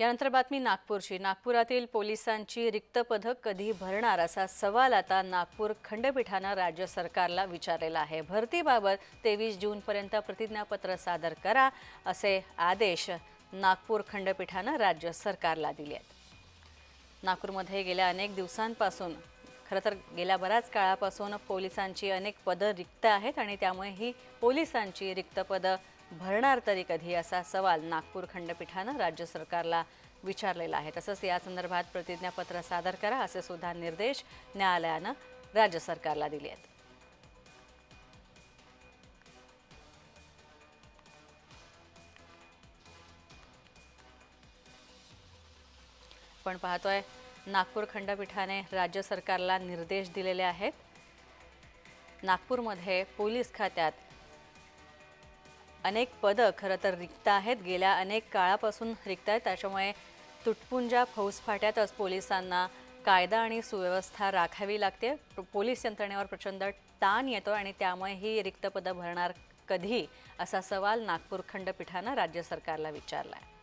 यानंतर बातमी नागपूरची. नागपुरातील पोलिसांची रिक्त पदं कधी भरणार असा सवाल आता नागपूर खंडपीठानं राज्य सरकारला विचारलेला आहे. भरतीबाबत तेवीस जूनपर्यंत प्रतिज्ञापत्र सादर करा असे आदेश नागपूर खंडपीठानं राज्य सरकारला दिले आहेत. नागपूरमध्ये गेल्या अनेक दिवसांपासून खरं तर गेल्या बऱ्याच काळापासून पोलिसांची अनेक पदं रिक्त आहेत आणि त्यामुळे ही पोलिसांची रिक्त पदं भरणार तरी कधी असा सवाल नागपूर खंडपीठानं राज्य सरकारला विचारलेला आहे. तसंच या संदर्भात प्रतिज्ञापत्र सादर करा असे सुद्धा निर्देश न्यायालयानं राज्य सरकारला दिले आहेत. पण पाहतोय नागपूर खंडपीठाने राज्य सरकारला निर्देश दिलेले आहेत. नागपूरमध्ये पोलीस खात्यात अनेक पदं खरं तर रिक्त आहेत. गेल्या अनेक काळापासून रिक्त आहेत. त्याच्यामुळे तुटपुंजा फौजफाट्यातच पोलिसांना कायदा आणि सुव्यवस्था राखावी लागते. पोलीस यंत्रणेवर प्रचंड ताण येतो आणि त्यामुळे ही रिक्त पदं भरणार कधी? असा सवाल नागपूर खंडपीठानं राज्य सरकारला विचारला आहे